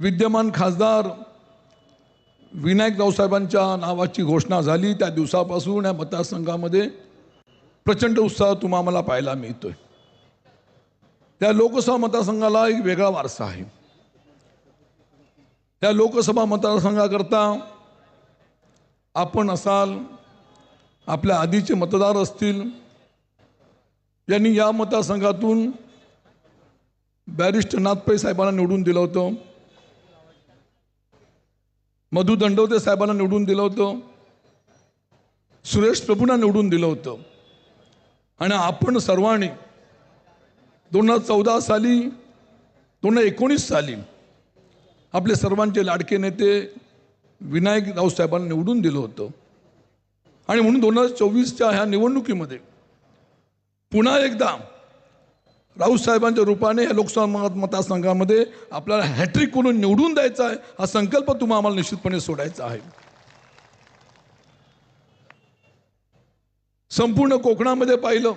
विद्यमान खासदार विनायक रावसाहेबांच्या नावाची घोषणा झाली. त्या दिवसापासून या मतदारसंघामध्ये प्रचंड उत्साह तुम्हा मला पाहायला मिळतोय. त्या लोकसभा मतदारसंघाला एक वेगळा वारसा आहे. त्या लोकसभा मतदारसंघाकरता आपण असाल आपल्या आधीचे मतदार असतील यांनी या मतदारसंघातून बॅरिस्टर नाथपै साहेबांना निवडून दिलं होतं. मधु दंडवते साहेबांना निवडून दिलं होतं. सुरेश प्रभूंना निवडून दिलं होतं. आणि आपण सर्वांनी दोन हजार चौदा साली दोन हजार एकोणीस साली आपले सर्वांचे लाडके नेते विनायक रावसाहेबांना निवडून दिलं होतं. आणि म्हणून दोन हजार चोवीसच्या ह्या निवडणुकीमध्ये पुन्हा एकदा राऊतसाहेबांच्या रूपाने या लोकसभा मतदारसंघामध्ये आपल्याला हॅट्रिक करून निवडून द्यायचा आहे हा संकल्प तुम्हाला आम्हाला निश्चितपणे सोडायचा आहे. संपूर्ण कोकणामध्ये पाहिलं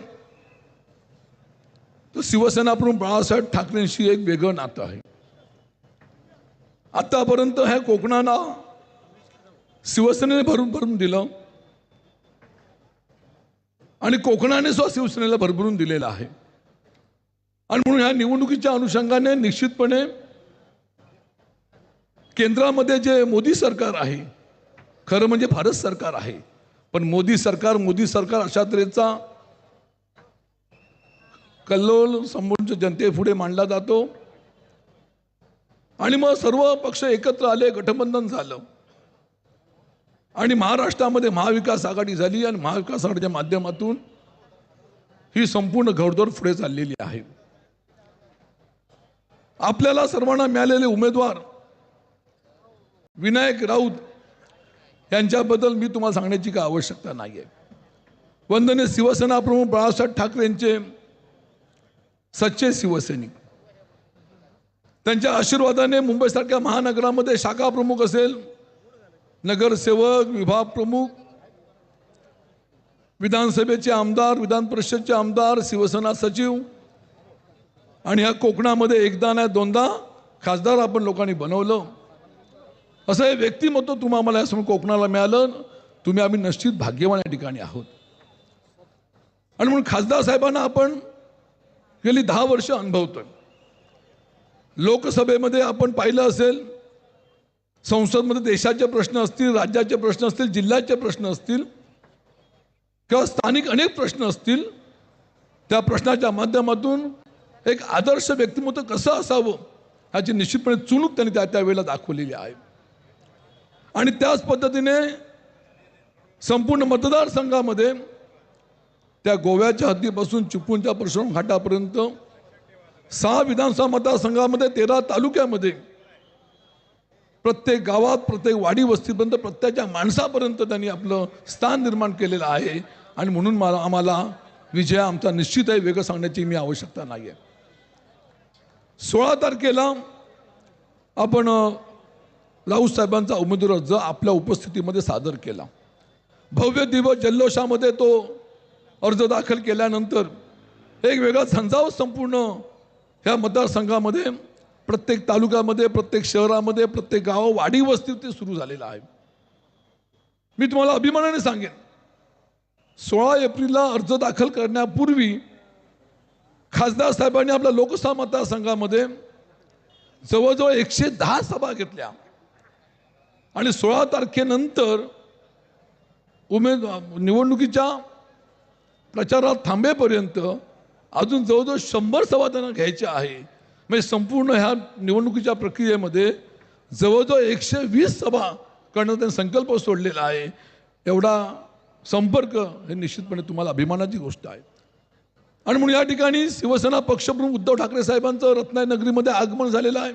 तर शिवसेनाकडून बाळासाहेब ठाकरेंशी एक वेगळं नातं आहे. आतापर्यंत ह्या कोकणाला शिवसेनेने भरून भरून दिलं आणि कोकणाने सुद्धा शिवसेनेला भरभरून दिलेलं आहे. आणि म्हणून ह्या निवडणुकीच्या अनुषंगाने निश्चितपणे केंद्रामध्ये जे मोदी सरकार आहे खरं म्हणजे भारत सरकार आहे पण मोदी सरकार मोदी सरकार अशा तऱ्हेचा कल्लोल संपूर्ण जनतेपुढे मांडला जातो. आणि मग सर्व पक्ष एकत्र आले गठबंधन झालं. आणि महाराष्ट्रामध्ये महाविकास आघाडी झाली आणि महाविकास आघाडीच्या माध्यमातून ही संपूर्ण घोडदौड पुढे चाललेली आहे. आपल्याला सर्वांना मिळालेले उमेदवार विनायक राऊत यांच्याबद्दल मी तुम्हाला सांगण्याची काय आवश्यकता नाही आहे वंदने शिवसेना प्रमुख बाळासाहेब ठाकरे यांचे सच्चे शिवसैनिक. त्यांच्या आशीर्वादाने मुंबईसारख्या महानगरामध्ये शाखा प्रमुख असेल नगरसेवक विभाग प्रमुख विधानसभेचे आमदार विधान परिषदचे आमदार शिवसेना सचिव आणि ह्या कोकणामध्ये एकदा ना दोनदा खासदार आपण लोकांनी बनवलं. असं हे व्यक्तिमत्व तुम्हा आम्हाला यासमोर कोकणाला मिळालं. तुम्ही आम्ही निश्चित भाग्यवान या ठिकाणी आहोत. आणि म्हणून खासदार साहेबांना आपण गेली दहा वर्ष अनुभवतोय. लोकसभेमध्ये आपण पाहिलं असेल संसदमध्ये देशाचे प्रश्न असतील राज्याचे प्रश्न असतील जिल्ह्याचे प्रश्न असतील किंवा स्थानिक अनेक प्रश्न असतील त्या प्रश्नाच्या माध्यमातून एक आदर्श व्यक्तिमत्व कसं असावं ह्याची निश्चितपणे चुणूक त्यांनी त्या त्यावेळेला दाखवलेली आहे. आणि त्याच पद्धतीने संपूर्ण मतदारसंघामध्ये त्या गोव्याच्या हद्दीपासून चिपळूणच्या परशुराम घाटापर्यंत सहा विधानसभा मतदारसंघामध्ये तेरा तालुक्यामध्ये प्रत्येक गावात प्रत्येक वाडी वस्तीपर्यंत प्रत्येकाच्या माणसापर्यंत त्यांनी आपलं स्थान निर्माण केलेलं आहे. आणि म्हणून मला आम्हाला विजय आमचा निश्चित आहे वेगळं सांगण्याची मी आवश्यकता नाही आहे सोळा तारखेला आपण लाऊसाहेबांचा उमेदवार अर्ज आपल्या उपस्थितीमध्ये सादर केला. भव्य दिवस जल्लोषामध्ये तो अर्ज दाखल केल्यानंतर एक वेगळा झंझाव संपूर्ण ह्या मतदारसंघामध्ये प्रत्येक तालुक्यामध्ये प्रत्येक शहरामध्ये प्रत्येक गाव वाडी वस्तीवरती सुरू झालेलं आहे. मी तुम्हाला अभिमानाने सांगेन सोळा एप्रिलला अर्ज दाखल करण्यापूर्वी खासदार साहेबांनी आपल्या लोकसभा मतदारसंघामध्ये जवळजवळ एकशे दहा सभा घेतल्या. आणि सोळा तारखेनंतर उमेद निवडणुकीच्या प्रचारात थांबेपर्यंत अजून जवळजवळ शंभर सभा त्यांना घ्यायच्या आहे. म्हणजे संपूर्ण ह्या निवडणुकीच्या प्रक्रियेमध्ये जवळजवळ एकशे वीस सभा करण्याचा त्यांनी संकल्प सोडलेला आहे. एवढा संपर्क हे निश्चितपणे तुम्हाला अभिमानाची गोष्ट आहे. आणि म्हणून या ठिकाणी शिवसेना पक्षप्रमुख उद्धव ठाकरे साहेबांचं रत्नागिरीमध्ये आगमन झालेलं आहे.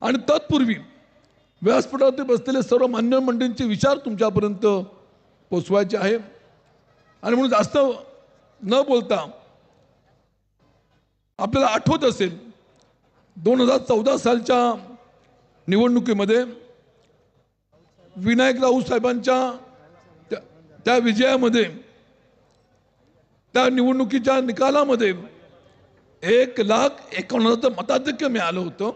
आणि तत्पूर्वी व्यासपीठावरती बसलेले सर्व मान्य मंडळींचे विचार तुमच्यापर्यंत पोचवायचे आहे. आणि म्हणून जास्त न बोलता आपल्याला आठवत असेल दोन हजार चौदा सालच्या निवडणुकीमध्ये विनायक राऊत साहेबांच्या त्या- त्या विजयामध्ये त्या निवडणुकीच्या निकालामध्ये एक लाख एकावन्न मताधिक्य मिळालं होतं.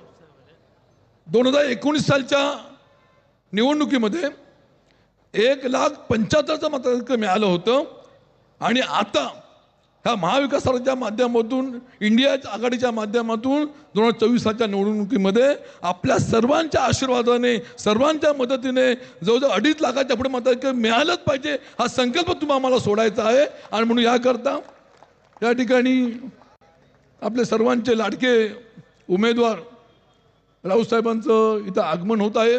दोन हजार एकोणीस सालच्या निवडणुकीमध्ये एक लाख पंच्याहत्तरचं मताधिक्य मिळालं होतं. आणि आता ह्या महाविकासाच्या माध्यमातून इंडिया आघाडीच्या माध्यमातून दोन हजार चोवीसाच्या निवडणुकीमध्ये आपल्या सर्वांच्या आशीर्वादाने सर्वांच्या मदतीने जवळजवळ अडीच लाखाच्या पुढे मताधिक्य मिळालंच पाहिजे हा संकल्प तुम्हाला आम्हाला सोडायचा आहे. आणि म्हणून याकरता या ठिकाणी आपले सर्वांचे लाडके उमेदवार राऊसाहेबांचं इथं आगमन होत आहे.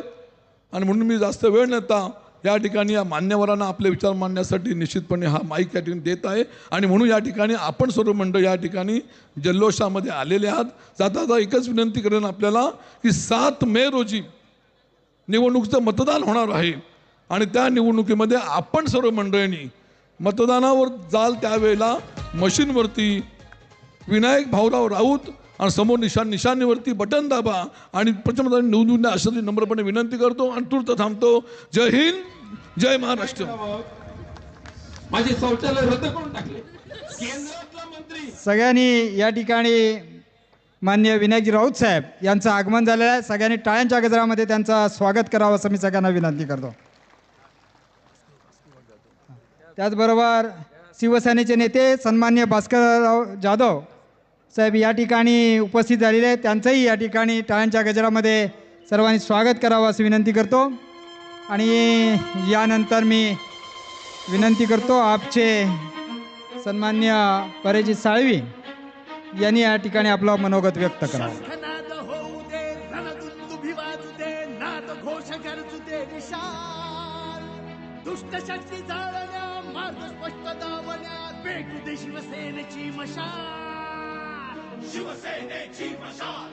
आणि म्हणून मी जास्त वेळ नव्हता या ठिकाणी या मान्यवरांना आपले विचार मांडण्यासाठी निश्चितपणे हा माईक या ठिकाणी देत आहे. आणि म्हणून या ठिकाणी आपण सर्व मंडळ या ठिकाणी जल्लोषामध्ये आलेले आहात. जाता जाता एकच विनंती करेन आपल्याला की सात मे रोजी निवडणुकीचं मतदान होणार आहे. आणि त्या निवडणुकीमध्ये आपण सर्व मंडळींनी मतदानावर जाल त्यावेळेला मशीनवरती विनायक भाऊराव राऊत आणि समोर निशाण निशाणीवरती बटन दाबा आणि प्रचंड निवडून अशी नम्रपणे विनंती करतो आणि तूर्त थांबतो. जय हिंद जय महाराष्ट्र. माझे शौचालय रद्द करून टाकले. केंद्रातला मंत्री. सगळ्यांनी या ठिकाणी मान्य विनायकजी राऊत साहेब यांचं आगमन झालेलं आहे. सगळ्यांनी टाळ्यांच्या गजरामध्ये त्यांचं स्वागत करावं असं मी सगळ्यांना विनंती करतो. त्याचबरोबर शिवसेनेचे नेते सन्मान्य भास्करराव जाधव साहेब या ठिकाणी उपस्थित झालेले आहेत. त्यांचंही या ठिकाणी टाळ्यांच्या गजरामध्ये सर्वांनी स्वागत करावं असं विनंती करतो. आणि यानंतर मी विनंती करतो आपचे सन्मान्य परेजी साळवी यांनी या ठिकाणी आपलं मनोगत व्यक्त करावं. शक्ती जाळण्या मार्ग स्पष्ट दावण्या भेटू दे शिवसेनेची मशाल. शिवसेनेची मशाल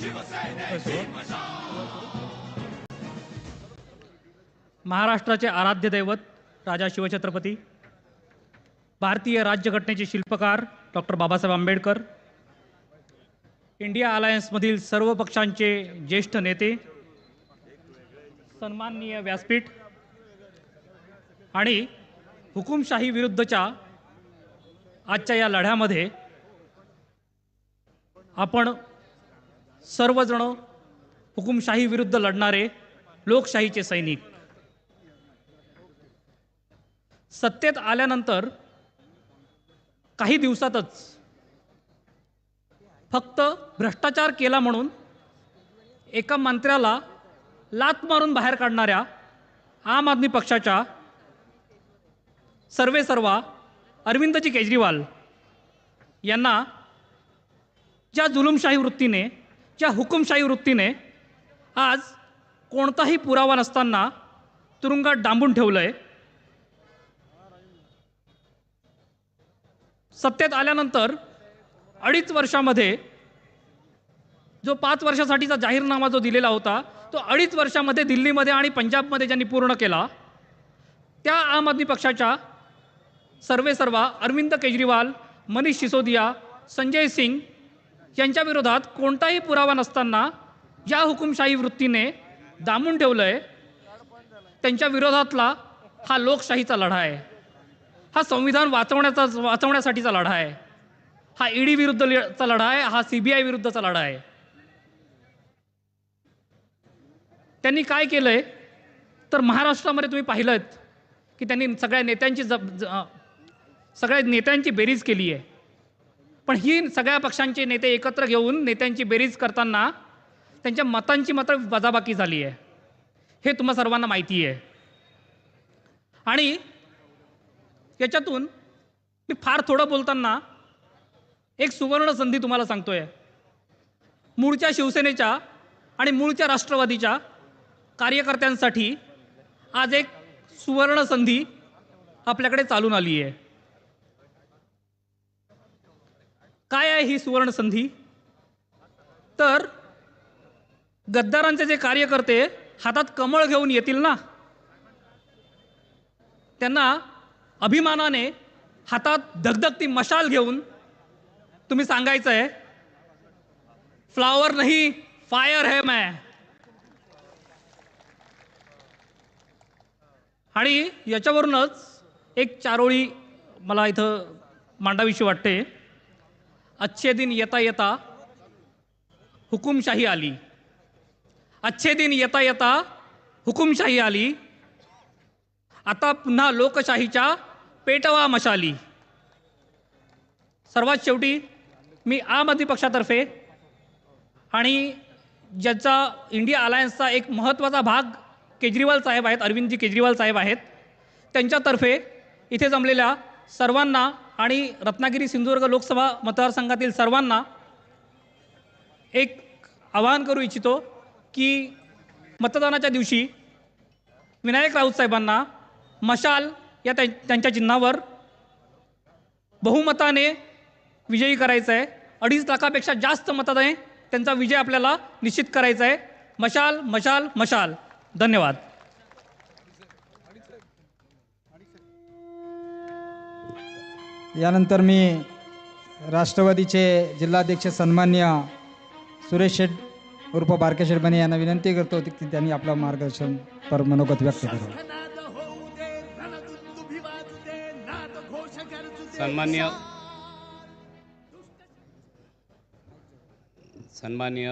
शिवसेनेची मशाल महाराष्ट्राचे आराध्य दैवत राजा शिवछत्रपती भारतीय राज्यघटनेचे शिल्पकार डॉक्टर बाबासाहेब आंबेडकर इंडिया अलायन्समधील सर्व पक्षांचे ज्येष्ठ नेते सन्माननीय व्यासपीठ आणि हुकुमशाही विरुद्धच्या आजच्या या लढ्यामध्ये आपण सर्वजण हुकुमशाही विरुद्ध लढणारे लोकशाहीचे सैनिक. सत्तेत आल्यानंतर काही दिवसातच फक्त भ्रष्टाचार केला म्हणून एका मंत्र्याला लात मारून बाहेर काढणाऱ्या आम आदमी पक्षाच्या सर्वे सर्वा अरविंदजी केजरीवाल यांना ज्या जुलुमशाही वृत्तीने ज्या हुकुमशाही वृत्तीने आज कोणताही पुरावा नसताना तुरुंगात डांबून ठेवलं आहे सत्तेत आल्यानंतर अडीच वर्षामध्ये जो पाच वर्षासाठीचा जाहीरनामा जो दिलेला होता तो अडीच वर्षामध्ये दिल्लीमध्ये आणि पंजाबमध्ये ज्यांनी पूर्ण केला त्या आम आदमी पक्षाच्या सर्वे सर्वा अरविंद केजरीवाल मनीष सिसोदिया संजय सिंग यांच्या विरोधात कोणताही पुरावा नसताना ज्या हुकुमशाही वृत्तीने दामून ठेवलं आहे त्यांच्या विरोधातला हा लोकशाहीचा लढा आहे. हा संविधान वाचवण्याचा वाचवण्यासाठीचा लढा आहे. हा ईडी विरुद्धचा लढा आहे हा सी बी आय विरुद्धचा लढा आहे. त्यांनी काय केलंय? तर महाराष्ट्रामध्ये तुम्ही पाहिलं की त्यांनी सगळ्या नेत्यांची जब ज- सगळ्या नेत्यांची बेरीज केली आहे. पण ही सगळ्या पक्षांचे नेते एकत्र घेऊन नेत्यांची बेरीज करताना त्यांच्या मतांची मात्र वजाबाकी झाली आहे. हे तुम्हा सर्वांना माहिती आहे. आणि याच्यातून मी फार थोडं बोलताना एक सुवर्ण संधी तुम्हाला सांगतोय. मूळच्या शिवसेनेच्या आणि मूळच्या राष्ट्रवादीच्या कार्यकर्त्यांसाठी आज एक सुवर्ण संधी आपल्याकडे चालून आली आहे काय आहे ही सुवर्ण संधी? तर गद्दारांचे जे कार्यकर्ते हातात कमळ घेऊन येतील ना त्यांना अभिमानाने हातात धगधगती मशाल घेऊन तुम्ही सांगायचं आहे फ्लावर नाही फायर है मैं. आणि याच्यावरूनच एक चारोळी मला इथं मांडावीशी वाटते. अच्छे दिन येता येता हुकुमशाही आली. अच्छे दिन येता येता हुकुमशाही आली. आता पुन्हा लोकशाहीच्या पेटवा मशाली. सर्वात शेवटी मी आम आदमी पक्षातर्फे आणि ज्याचा इंडिया अलायन्सचा एक महत्त्वाचा भाग केजरीवाल साहेब आहेत अरविंदजी केजरीवाल साहेब आहेत त्यांच्यातर्फे इथे जमलेल्या सर्वांना आणि रत्नागिरी सिंधुदुर्ग लोकसभा मतदारसंघातील सर्वांना एक आवाहन करू इच्छितो की मतदानाच्या दिवशी विनायक राऊत साहेबांना मशाल या त्यांच्या चिन्हावर बहुमताने विजयी करायचा आहे अडीच लाखापेक्षा जास्त मताने त्यांचा विजय आपल्याला निश्चित करायचा आहे मशाल मशाल मशाल. धन्यवाद. यानंतर मी राष्ट्रवादीचे जिल्हाध्यक्ष सन्मान्य सुरेश शेठ उर्फ बारके शेठ बने यांना विनंती करतो की त्यांनी आपलं मार्गदर्शन पर मनोगत व्यक्त करावं सन्मान्य सन्मान्य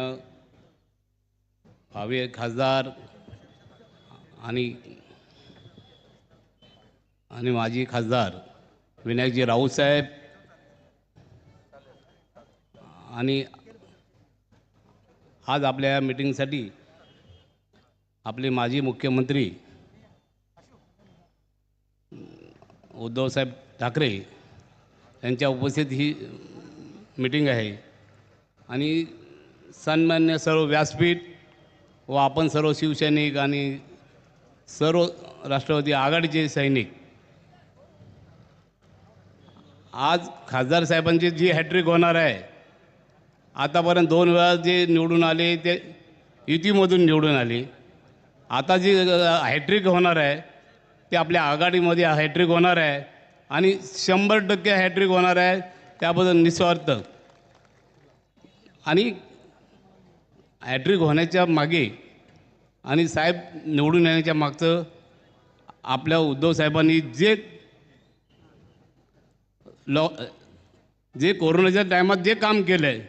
भावी खासदार आणि आणि माजी खासदार विनायकजी राऊत साहेब आणि आज आपल्या या मिटिंगसाठी आपले माजी मुख्यमंत्री उद्धवसाहेब ठाकरे त्यांच्या उपस्थित ही मीटिंग आहे. आणि सन्मान्य सर्व व्यासपीठ व आपण सर्व शिवसैनिक आणि सर्व राष्ट्रवादी आघाडीचे सैनिक. आज खासदार साहेबांची जी हॅट्रिक होणार आहे आतापर्यंत दोन वेळा जे निवडून आले ते युतीमधून निवडून आले. आता जी हॅट्रिक होणार आहे ते आपल्या आघाडीमध्ये हॅट्रिक होणार आहे. आणि शंभर टक्के हॅट्रिक होणार आहे. त्याबद्दल निस्वार्थ. आणि हॅट्रिक होण्याच्या मागे आणि साहेब निवडून येण्याच्या मागचं आपल्या उद्धव साहेबांनी जे लॉ जे कोरोनाच्या टायमात जे काम केलं आहे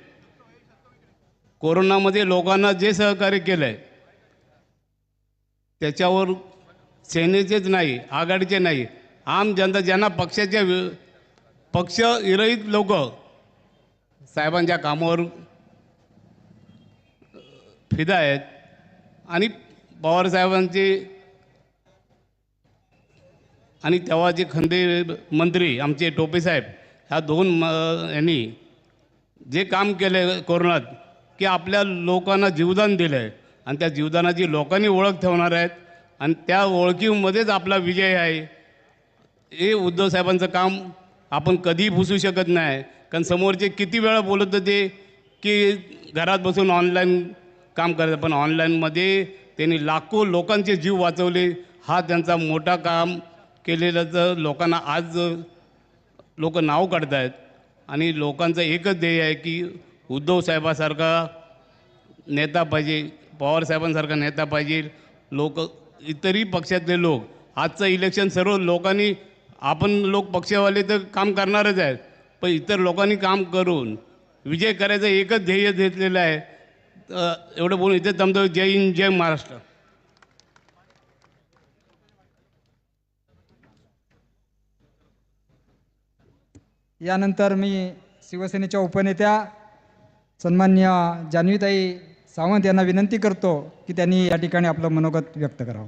कोरोनामध्ये लोकांना जे सहकार्य केलं आहे त्याच्यावर सेनेचेच नाही आघाडीचे नाही आम जनता ज्यांना पक्षाच्या वि- पक्ष विरहित लोक साहेबांच्या कामावर फिदा आहेत. आणि पवारसाहेबांचे आणि तेव्हाचे खंदे मंत्री आमचे टोपेसाहेब ह्या दोन म यांनी जे काम केलं आहे कोरोनात की आपल्या लोकांना जीवदान दिलं आहे आणि त्या जीवदानाची लोकांनी ओळख ठेवणार आहेत. आणि त्या ओळखीमध्येच आपला विजय आहे. हे उद्धव साहेबांचं काम आपण कधीही पुसू शकत नाही. कारण समोरचे किती वेळा बोलत होते की घरात बसून ऑनलाईन काम करत पण ऑनलाईनमध्ये त्यांनी लाखो लोकांचे जीव वाचवले. हा त्यांचा मोठा काम केलेलं लोकांना आज लोक नाव काढत आहेत आणि लोकांचं एकच ध्येय आहे की उद्धव साहेबासारखा नेता पाहिजे पवारसाहेबांसारखा नेता पाहिजे. लोक इतरही पक्षातले लोक. आजचं इलेक्शन सर्व लोकांनी आपण लोक पक्षवाले तर काम करणारच आहेत पण इतर लोकांनी काम करून विजय करायचं एकच ध्येय घेतलेलं आहे. एवढं बोलून इथे थांबतो. जय हिंद जय महाराष्ट्र. यानंतर मी शिवसेनेच्या उपनेत्या सन्मान्य जान्हवीताई सावंत यांना विनंती करतो की त्यांनी या ठिकाणी आपलं मनोगत व्यक्त करावं.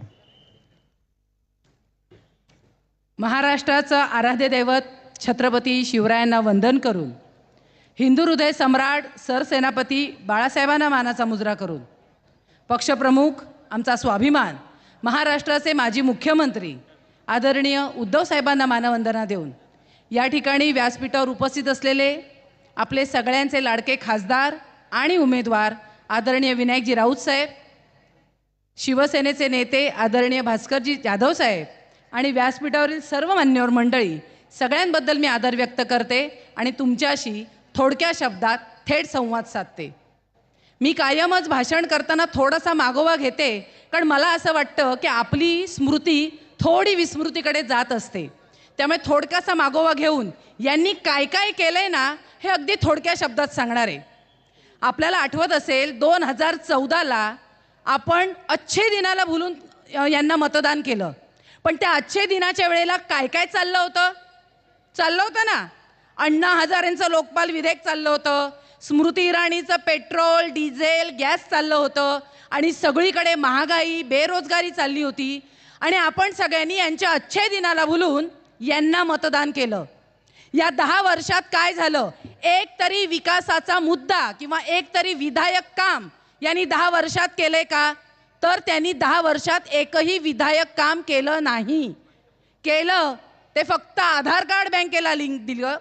महाराष्ट्राचं आराध्य दैवत छत्रपती शिवरायांना वंदन करून हिंदू हृदय सम्राट सरसेनापती बाळासाहेबांना मानाचा मुजरा करून पक्षप्रमुख आमचा स्वाभिमान महाराष्ट्राचे माजी मुख्यमंत्री आदरणीय उद्धवसाहेबांना मानवंदना देऊन या ठिकाणी व्यासपीठावर उपस्थित असलेले आपले सगळ्यांचे लाडके खासदार आणि उमेदवार आदरणीय विनायकजी राऊत साहेब शिवसेनेचे नेते आदरणीय भास्करजी जाधव साहेब आणि व्यासपीठावरील सर्व मान्यवर मंडळी सगळ्यांबद्दल मी आदर व्यक्त करते आणि तुमच्याशी थोडक्या शब्दात थेट संवाद साधते. मी कायमच भाषण करताना थोडासा मागोवा घेते कारण मला असं वाटतं की आपली स्मृती थोडी विस्मृतीकडे जात असते. त्यामुळे थोडकासा मागोवा घेऊन यांनी काय काय केलंय ना हे अगदी थोडक्या शब्दात सांगणार. आहे आपल्याला आठवत असेल दोन हजार चौदाला आपण अच्छे दिनाला भुलून यांना मतदान केलं. पण त्या अच्छे दिनाच्या वेळेला काय काय चाललं होतं? चाललं होतं ना? अण्णा हजारेंचं लोकपाल विधेयक चाललं होतं स्मृती इराणीचं पेट्रोल डिझेल गॅस चाललं होतं आणि सगळीकडे महागाई बेरोजगारी चालली होती. आणि आपण सगळ्यांनी यांच्या अच्छे दिनाला भुलून यांना मतदान केलं. या दहा वर्षात काय झालं? एक तरी विकासाचा मुद्दा किंवा एक तरी विधायक काम यांनी दहा वर्षात केलंय का? तर त्यांनी दहा वर्षात एकही विधायक काम केलं नाही. केलं ते फक्त आधार कार्ड बँकेला लिंक दिलं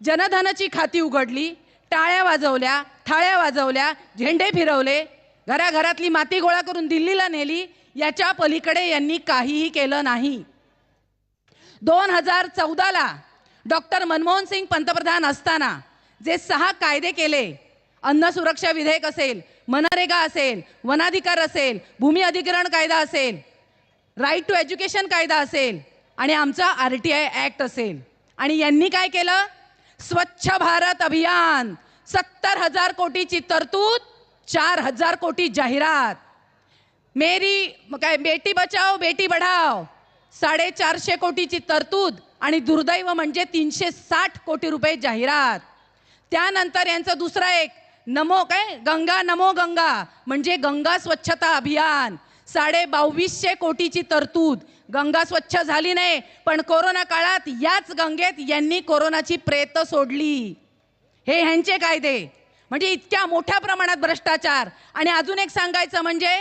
जनधनाची खाती उघडली टाळ्या वाजवल्या थाळ्या वाजवल्या झेंडे फिरवले घराघरातली माती गोळा करून दिल्लीला नेली याच्या पलीकडे यांनी काहीही केलं नाही. दोन हजार चौदाला डॉक्टर मनमोहन सिंग पंतप्रधान असताना जे सहा कायदे केले अन्न सुरक्षा विधेयक असेल मनरेगा असेल वनाधिकार असेल भूमी अधिग्रहण कायदा असेल राईट टू एज्युकेशन कायदा असेल आणि आमचा आर टी आय ॲक्ट असेल. आणि यांनी काय केलं? स्वच्छ भारत अभियान. सत्तर हजार कोटीची तरतूद चार हजार कोटी जाहिरात. मेरी काय बेटी बचाव बेटी बढाव साडेचारशे कोटीची तरतूद आणि दुर्दैव म्हणजे तीनशे साठ कोटी रुपये जाहिरात. त्यानंतर यांचं दुसरं एक नमो काय? गंगा नमो गंगा. म्हणजे गंगा स्वच्छता अभियान. साडे बावीसशे कोटीची तरतूद. गंगा स्वच्छ झाली नाही पण कोरोना काळात याच गंगेत यांनी कोरोनाची प्रेत सोडली. हे ह्यांचे कायदे. म्हणजे इतक्या मोठ्या प्रमाणात भ्रष्टाचार. आणि अजून एक सांगायचं म्हणजे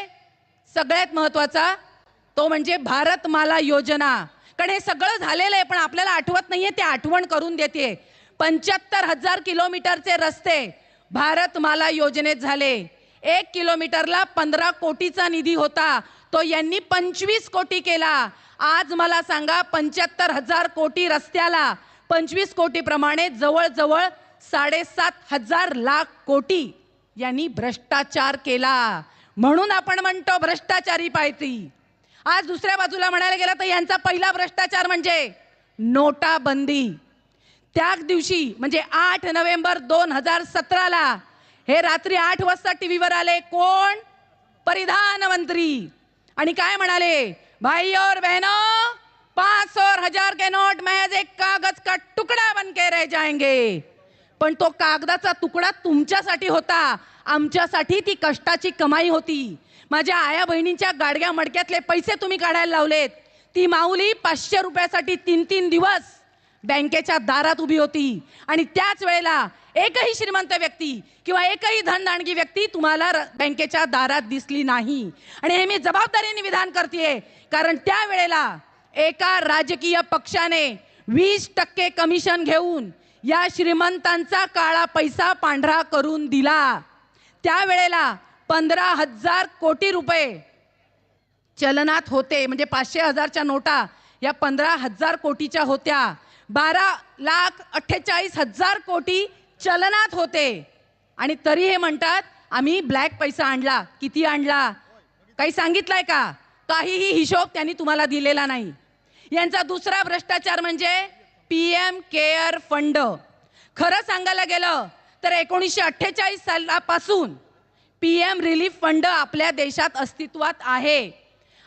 सगळ्यात महत्त्वाचा तो म्हणजे भारतमाला योजना. कारण हे सगळं झालेलं आहे पण आपल्याला आठवत नाहीये ते आठवण करून देते. पंच्याहत्तर हजार किलोमीटरचे रस्ते भारतमाला योजनेत झाले. एक किलोमीटरला पंधरा कोटीचा निधी होता. तो यांनी पंचवीस कोटी केला. आज मला सांगा पंच्याहत्तर हजार कोटी रस्त्याला. पंचवीस कोटीप्रमाणे जवळजवळ साडेसात हजार लाख कोटी यांनी भ्रष्टाचार केला. म्हणून आपण म्हणतो भ्रष्टाचारी पायती आज दुसऱ्या बाजूला म्हणायला गेलं तर यांचा पहिला भ्रष्टाचार म्हणजे नोटाबंदी. त्याच दिवशी म्हणजे आठ नोव्हेंबर दोन हजार सतराला हे रात्री आठ वाजता टी व्हीवर आले कोण? परिधानमंत्री. आणि काय म्हणाले? भाई और बहनों पाच सौ और हजार के नोट महज एक कागज का तुकडा बनके रह जाएंगे. पण तो कागदाचा तुकडा तुमच्यासाठी होता. आमच्यासाठी ती कष्टाची कमाई होती. माझ्या आया बहिणींच्या गाडग्या मडक्यातले पैसे तुम्ही काढायला लावलेत. ती माऊली पाचशे रुपयासाठी तीन तीन दिवस बँकेच्या दारात उभी होती. आणि त्याच वेळेला एकही श्रीमंत व्यक्ती किंवा एकही धनदाणगी व्यक्ती तुम्हाला र- बँकेच्या दारात दिसली नाही. आणि हे मी जबाबदारीने विधान करते कारण त्यावेळेला एका राजकीय पक्षाने वीस टक्के कमिशन घेऊन या श्रीमंतांचा काळा पैसा पांढरा करून दिला. त्यावेळेला पंधरा हजार कोटी रुपये चलनात होते म्हणजे पाचशे हजारच्या नोटा या पंधरा हजार कोटीच्या होत्या. बारा लाख अठ्ठेचाळीस हजार कोटी चलनात होते. आणि तरी हे म्हणतात आम्ही ब्लॅक पैसा आणला. किती आणला? काही सांगितलंय का? काहीही हिशोब त्यांनी तुम्हाला दिलेला नाही. यांचा दुसरा भ्रष्टाचार म्हणजे पी एम केअर फंड. खरं सांगायला गेलं तर एकोणीसशे अठ्ठेचाळीस सालापासून पी एम रिलीफ फंड आपल्या देशात अस्तित्वात आहे.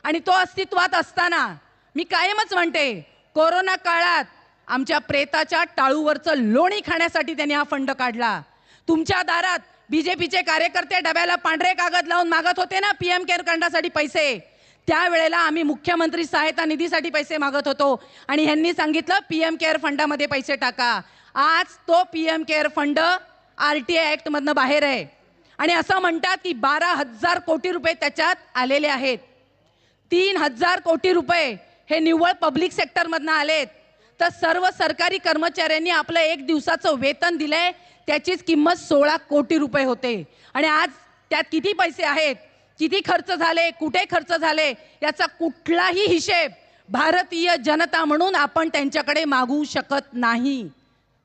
आणि तो अस्तित्वात असताना मी कायमच म्हणते कोरोना काळात आमच्या प्रेताच्या टाळूवरचं लोणी खाण्यासाठी त्यांनी हा फंड काढला. तुमच्या दारात बीजेपीचे कार्यकर्ते डब्याला पांढरे कागद लावून मागत होते ना पी एम केअर फंडासाठी पैसे? त्यावेळेला आम्ही मुख्यमंत्री सहायता निधीसाठी पैसे मागत होतो आणि ह्यांनी सांगितलं पी एम केअर फंडामध्ये पैसे टाका. आज तो P M care fund R T I ॲक्टमधनं बाहेर आहे. आणि असं म्हणतात की बारा हजार कोटी रुपये त्याच्यात आलेले आहेत. तीन हजार कोटी रुपये हे निव्वळ पब्लिक सेक्टरमधनं आलेत. तर सर्व सरकारी कर्मचाऱ्यांनी आपलं एक दिवसाचं वेतन दिलंय त्याचीच किंमत सोळा कोटी रुपये होते. आणि आज त्यात किती पैसे आहेत किती खर्च झाले कुठे खर्च झाले याचा कुठलाही हिशेब भारतीय जनता म्हणून आपण त्यांच्याकडे मागू शकत नाही.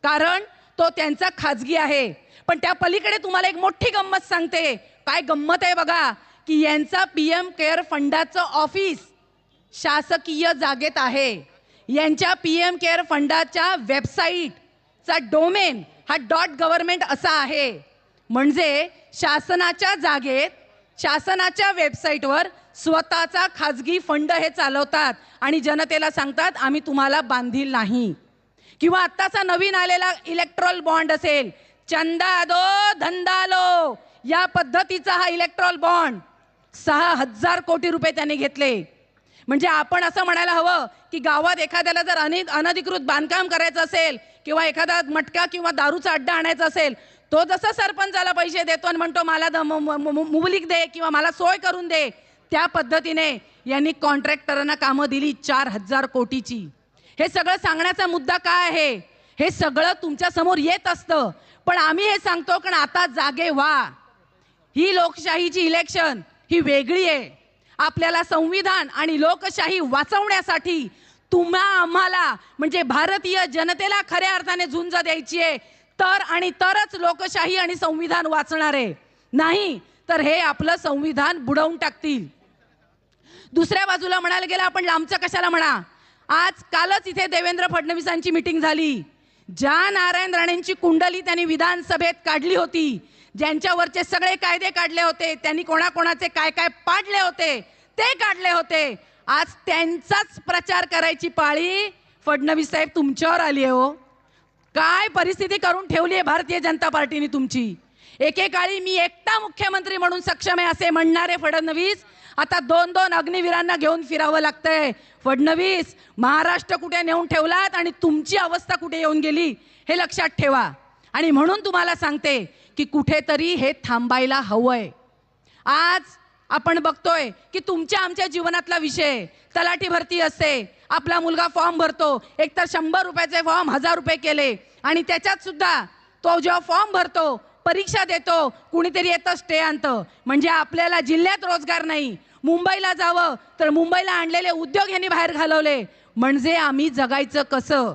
कारण तो त्यांचा खाजगी आहे. पण त्या पलीकडे तुम्हाला एक मोठी गंमत सांगते. काय गंमत आहे बघा की यांचा पी एम केअर फंडाचं ऑफिस शासकीय जागेत आहे. यांच्या पी एम केअर फंडाच्या वेबसाईटचा डोमेन हा डॉट गव्हर्नमेंट असा आहे. म्हणजे शासनाच्या जागेत शासनाच्या वेबसाईटवर स्वतःचा खाजगी फंड हे चालवतात आणि जनतेला सांगतात आम्ही तुम्हाला बांधील नाही. किंवा आत्ताचा नवीन आलेला इलेक्ट्रॉल बॉन्ड असेल चंदा दो धंदा लो. या पद्धतीचा हा इलेक्ट्रॉल बॉन्ड सहा हजार कोटी रुपये त्यांनी घेतले. म्हणजे आपण असं म्हणायला हवं की गावात एखाद्याला जर अनि अनधिकृत बांधकाम करायचं असेल किंवा एखादा मटका किंवा दारूचा अड्डा आणायचा असेल तो जसा सरपंचाला पैसे देतो आणि म्हणतो मला द- मुबलिक दे किंवा मला सोय करून दे त्या पद्धतीने यांनी कॉन्ट्रॅक्टरांना कामं दिली चार हजार कोटीची. हे सगळं सांगण्याचा मुद्दा काय आहे? हे सगळं तुमच्यासमोर येत असतं. पण आम्ही हे सांगतो कारण आता जागे व्हा. ही लोकशाहीची इलेक्शन ही वेगळी आहे. आपल्याला संविधान आणि लोकशाही वाचवण्यासाठी तुम्हा आम्हाला म्हणजे भारतीय जनतेला खऱ्या अर्थाने झुंज द्यायची आहे. तर आणि तरच लोकशाही आणि संविधान वाचणार आहे. नाही तर हे आपलं संविधान बुडवून टाकतील. दुसऱ्या बाजूला म्हणायला गेलं आपण लांबचं कशाला म्हणा? आज कालच इथे देवेंद्र फडणवीसांची मिटिंग झाली. ज्या नारायण राणेंची कुंडली त्यांनी विधानसभेत काढली होती ज्यांच्यावरचे सगळे कायदे काढले होते त्यांनी कोणाकोणाचे काय काय पाडले होते ते काढले होते. आज त्यांचाच प्रचार करायची पाळी फडणवीस साहेब तुमच्यावर आली आहे हो. काय परिस्थिती करून ठेवली आहे भारतीय जनता पार्टीने तुमची? एकेकाळी मी एकटा मुख्यमंत्री म्हणून सक्षम आहे असे म्हणणारे फडणवीस आता दोन दोन अग्निवीरांना घेऊन फिरावं लागतंय. फडणवीस महाराष्ट्र कुठे नेऊन ठेवलात आणि तुमची अवस्था कुठे येऊन गेली हे लक्षात ठेवा. आणि म्हणून तुम्हाला सांगते की कुठेतरी हे थांबायला हवंय. आज आपण बघतोय की तुमच्या आमच्या जीवनातला विषय तलाठी भरती असते. आपला मुलगा फॉर्म भरतो. एकतर शंभर रुपयाचे फॉर्म हजार रुपये केले आणि त्याच्यात सुद्धा तो जेव्हा फॉर्म भरतो परीक्षा देतो कुणीतरी येतं स्टे आणतं. म्हणजे आपल्याला जिल्ह्यात रोजगार नाही. मुंबईला जावं तर मुंबईला आणलेले उद्योग यांनी बाहेर घालवले. म्हणजे आम्ही जगायचं कसं?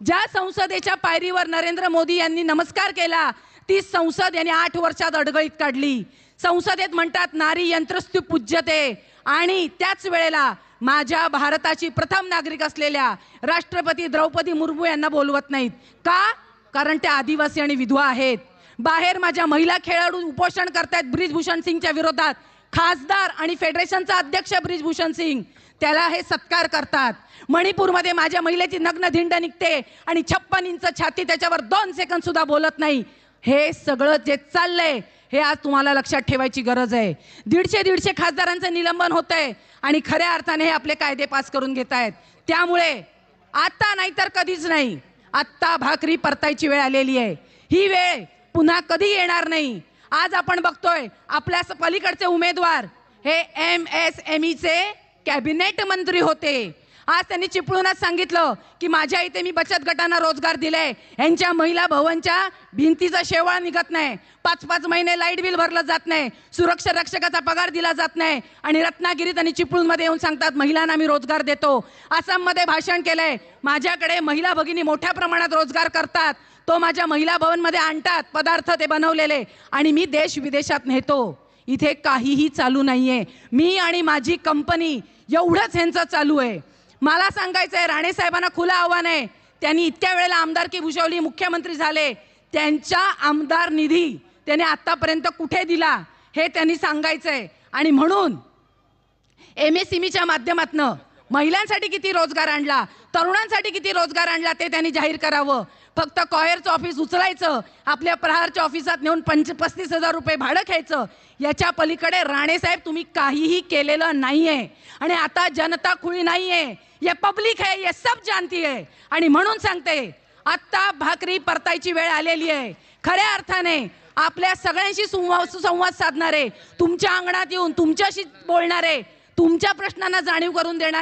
ज्या संसदेच्या पायरीवर नरेंद्र मोदी यांनी नमस्कार केला ती संसद यांनी आठ वर्षात अडगळीत काढली. संसदेत म्हणतात नारी यंत्रस्तु पूज्यते. आणि त्याच वेळेला माझ्या भारताची प्रथम नागरिक असलेल्या राष्ट्रपती द्रौपदी मुर्मू यांना बोलवत नाहीत. का? कारण त्या आदिवासी आणि विधवा आहेत. बाहेर माझ्या महिला खेळाडू उपोषण करतायत ब्रिजभूषण सिंगच्या विरोधात. खासदार आणि फेडरेशनचा अध्यक्ष ब्रिजभूषण सिंग. त्याला हे सत्कार करतात. मणिपूरमध्ये माझ्या महिलेची नग्न धिंड निघते आणि छप्पन इंच छाती त्याच्यावर दोन सेकंद सुद्धा बोलत नाही. हे सगळं जे चाललंय हे आज तुम्हाला लक्षात ठेवायची गरज आहे. दीडशे दीडशे खासदारांचं निलंबन होत आहे आणि खऱ्या अर्थाने हे आपले कायदे पास करून घेत आहेत त्यामुळे आता नाही तर कधीच नाही. आत्ता भाकरी परतायची वेळ आलेली आहे. ही वेळ पुन्हा कधी येणार नाही? आज आपण बघतोय आपल्या स- पलीकडचे उमेदवार. हे एम एस एम ईचे कॅबिनेट मंत्री होते. आज त्यांनी चिपळूनच सांगितलं की माझ्या इथे मी बचत गटांना रोजगार दिले यांच्या महिला भवनच्या भिंतीचा शेवाळ निघत नाही. पाच पाच महिने लाइट बिल भरलं जात नाही. सुरक्षा रक्षकाचा पगार दिला जात नाही. आणि रत्नागिरीत आणि चिपळूणमध्ये येऊन सांगतात महिलांना मी रोजगार देतो. आसाममध्ये भाषण केलंय. माझ्याकडे महिला भगिनी मोठ्या प्रमाणात रोजगार करतात. तो माझ्या महिला भवनमध्ये आणतात पदार्थ ते बनवलेले. आणि मी देश विदेशात नेतो. इथे काहीही चालू नाहीये. मी आणि माझी कंपनी एवढंच ह्यांचं चालू आहे. मला सांगायचं आहे राणे साहेबांना खुलं आव्हान आहे. त्यांनी इतक्या वेळेला आमदारकी भूषवली मुख्यमंत्री झाले. त्यांच्या आमदार निधी त्याने आतापर्यंत कुठे दिला हे त्यांनी सांगायचं आहे आणि म्हणून एम एस च्या माध्यमातनं महिलांसाठी किती रोजगार आणला तरुणांसाठी किती रोजगार आणला ते त्यांनी जाहीर करावं. फक्त कॉयरचं ऑफिस उचलायचं आपल्या प्रहारच्या ऑफिसात नेऊन पंच पस्तीस हजार रुपये भाडं घ्यायचं याच्या पलीकडे राणेसाहेब तुम्ही काहीही केलेलं नाही आहे आणि आता जनता खुळी नाही आहे ये पब्लिक है ये सब जानती है। आणि म्हणून सांगते आत्ता भाकरी परतायची वेळ आलेली आहे. खऱ्या अर्थाने आपल्या सगळ्यांशी संवाद सुसंवाद साधणारे तुमच्या अंगणात येऊन तुमच्याशी बोलणारे तुमच्या प्रश्नांना जाणीव करून देणारे